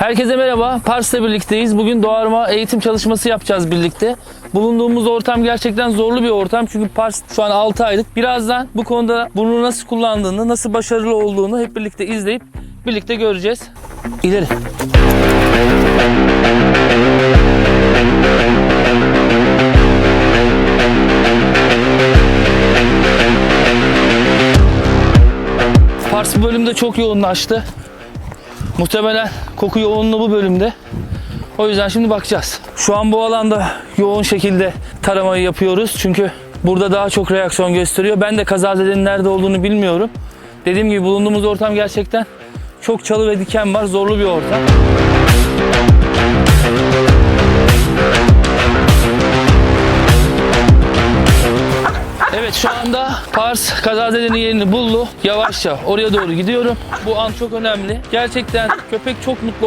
Herkese merhaba. Pars'la birlikteyiz. Bugün doğarma eğitim çalışması yapacağız birlikte. Bulunduğumuz ortam gerçekten zorlu bir ortam. Çünkü Pars şu an 6 aylık. Birazdan bu konuda bunu nasıl kullandığını, nasıl başarılı olduğunu hep birlikte izleyip birlikte göreceğiz. İleri. Pars bölümde çok yoğunlaştı. Muhtemelen koku yoğunluğu bu bölümde. O yüzden şimdi bakacağız. Şu an bu alanda yoğun şekilde taramayı yapıyoruz. Çünkü burada daha çok reaksiyon gösteriyor. Ben de kazazedenin nerede olduğunu bilmiyorum. Dediğim gibi bulunduğumuz ortam gerçekten çok çalı ve diken var. Zorlu bir ortam. Evet şu anda Pars kazazedenin yerini buldu. Yavaşça oraya doğru gidiyorum. Bu an çok önemli. Gerçekten köpek çok mutlu